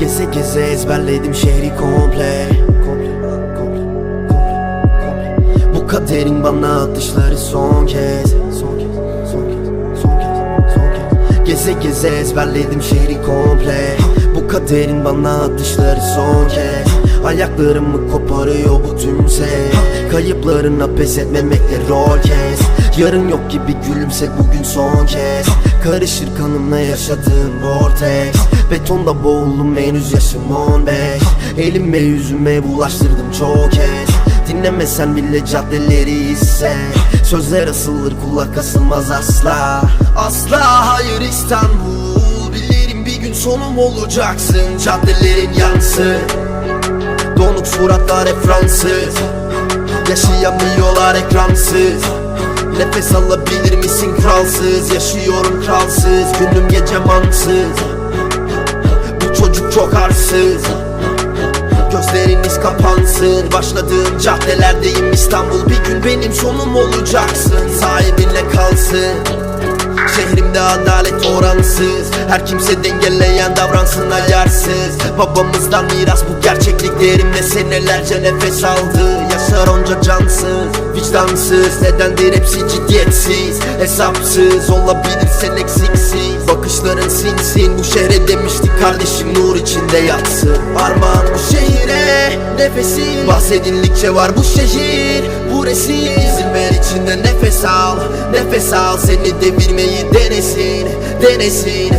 Geze geze ezberledim şehri komple. Bu kaderin bana atışları son kez. Geze geze ezberledim şehri komple. Bu kaderin bana atışları son kez. Ayaklarımı koparıyor bu tümse Kayıplarına pes etmemekle rol kes Yarın yok gibi gülümse bugün son kez. Karışır kanımla yaşadığım vortex Betonda boğuldum henüz yaşım 15 Elime yüzüme bulaştırdım çok kez. Dinlemesen bile caddeleri hisset Sözler asılır kulak asılmaz asla. Asla hayır İstanbul. Bilirim bir gün sonum olacaksın. Caddelerin yansın Donuk suratlar hep Fransız. Yaşayamıyorlar ekransız Nefes alabilir misin kralsız? Yaşıyorum kralsız. Günüm gece mansız. Bu çocuk çok arsız. Gözleriniz kapansın. Başladığım caddelerdeyim İstanbul. Bir gün benim sonum olacaksın. Sahibinle kalsın Şehrimde adalet oransız Her kimse dengeleyen davransın ayarsız. Babamızdan miras bu gerçeklik Derimde senelerce nefes aldı. Yaşar onca cansız Vicdansız. Nedendir hepsi ciddiyetsiz Hesapsız. Olabilirsen eksiksiz Bakışların sinsin Bu şehre demiştik kardeşim nur içinde yatsın. Armağan bu şehire Nefesin Bahsedildikçe var bu şehir. Bu resim İzin ver içinde nefes al Nefes al. Seni devirmeyi denesin Denesin